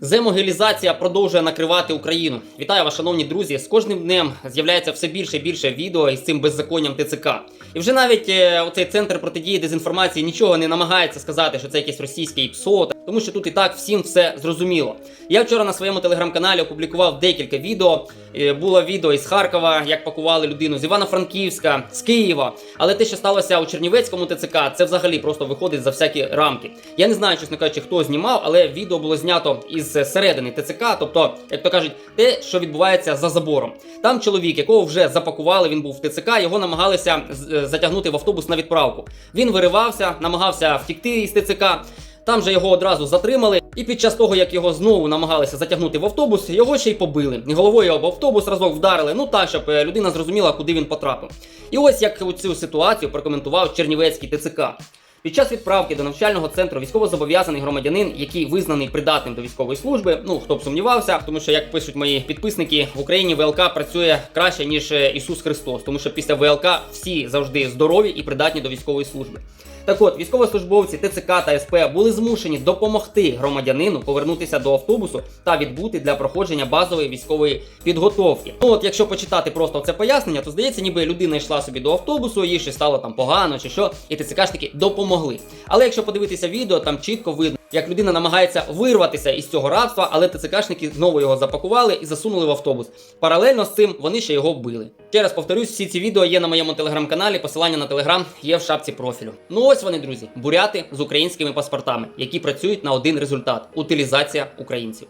Земогілізація продовжує накривати Україну. Вітаю вас, шановні друзі. З кожним днем з'являється все більше і більше відео із цим беззаконням ТЦК. І вже навіть е, оцей центр протидії дезінформації нічого не намагається сказати, що це якесь російське ІПСО, тому що тут і так всім все зрозуміло. Я вчора на своєму телеграм-каналі опублікував декілька відео. Е, Було відео із Харкова, як пакували людину, з Івано-Франківська, з Києва. Але те, що сталося у Чернівецькому ТЦК, це взагалі просто виходить за всякі рамки. Я не знаю, чесно кажучи, хто знімав, але відео було знято із середини ТЦК, тобто, як то кажуть, те, що відбувається за забором. Там чоловік, якого вже запакували, він був в ТЦК, його намагалися е, затягнути в автобус на відправку. Він виривався, намагався втікти із ТЦК. Там же його одразу затримали, і під час того, як його знову намагалися затягнути в автобус, його ще й побили. Головою об автобус разок вдарили, ну так, щоб е, людина зрозуміла, куди він потрапив. І ось як цю ситуацію прокоментував Чернівецький ТЦК. Під час відправки до навчального центру військовозобов'язаний громадянин, який визнаний придатним до військової служби, ну хто б сумнівався, тому що як пишуть мої підписники, в Україні ВЛК працює краще ніж е, Ісус Христос, тому що після ВЛК всі завжди здорові і придатні до військової служби. Так от, військовослужбовці ТЦК та СП були змушені допомогти громадянину повернутися до автобусу та відбути для проходження базової військової підготовки. Ну от, якщо почитати просто це пояснення, то здається, ніби людина йшла собі до автобусу, їй щось стало там погано чи що, і ТЦКшники допомогли. Але якщо подивитися відео, там чітко видно, як людина намагається вирватися із цього рабства, але ТЦКшники знову його запакували і засунули в автобус. Паралельно з цим вони ще його вбили. Ще раз повторюсь, всі ці відео є на моєму телеграм-каналі. Посилання на телеграм є в шапці профілю. Ну ось вони, друзі, буряти з українськими паспортами, які працюють на один результат утилізація українців.